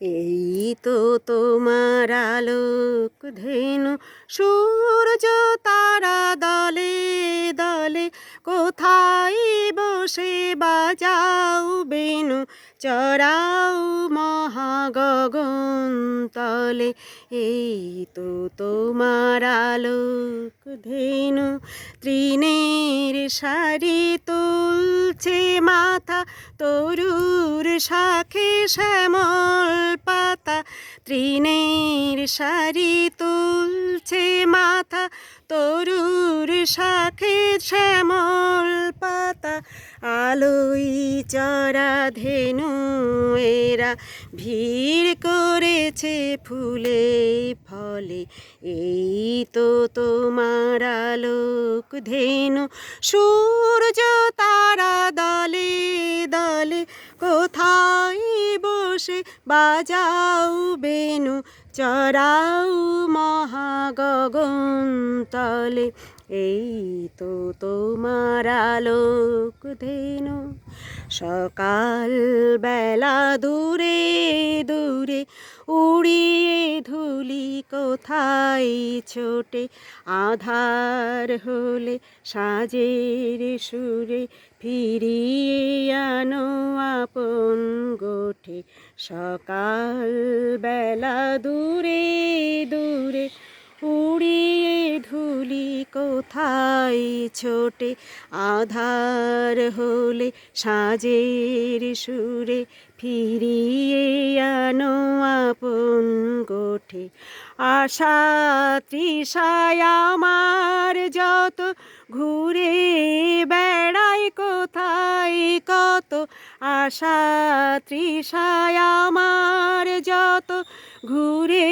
এই তো তোমার আলোক ধেনু, সূর্য তারা দলে দলে, কোথায় বসে বাজাও বেনু, চড়াও মহাগগন তলে। এই তো তোমার আলোক ধেনু, তৃণের শাড়ি তুলছে মাথা তরুর শাখে শ্যামল পাতা, তৃণের শাড়ি তুলছে, মাথা তরুর শাখে শ্যামল পাতা, আলোই চড়া ধেনু এরা ভিড় করেছে ফুলে ফলে, এই তো তোমার আলোক ধেনু, সূর্য তারা বসে বাজাও বেনু চড়াও মহাগগন তলে। এই তো তোমার আলোক ধেনু, সকাল বেলা দূরে দূরে উড়িয়ে ধুলি কোথায় ছোটে? আধার হলে সাজের সুরে ফিরিয়ে আনো আপন গোঠে। সকাল বেলা দূরে দূরে উড়িয়ে ধুলি কোথায় ছোটে? আধার হলে সাজের সুরে ফিরিয়ে আনো গোঠে আশা তৃষায় আমার যত, ঘুরে বেড়াই কোথায় কত। আশা তৃষায় আমার যত, ঘুরে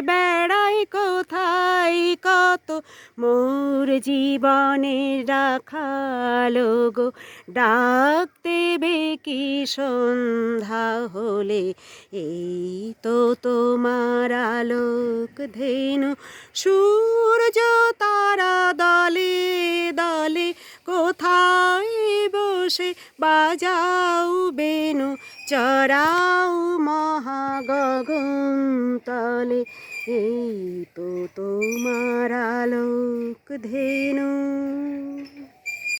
বেড়াই কোথায় কত মোর জীবনে রাখালো গো। ডাক দেবে কি সন্ধ্যা হলে, এই তো তোমার আলোক ধেনু। সূর্য তারা দলে দলে কোথায় বসে বাজাও বেনু, চড়াও মহাগগন তলে। এই তো তো তোমার আলোক ধেনু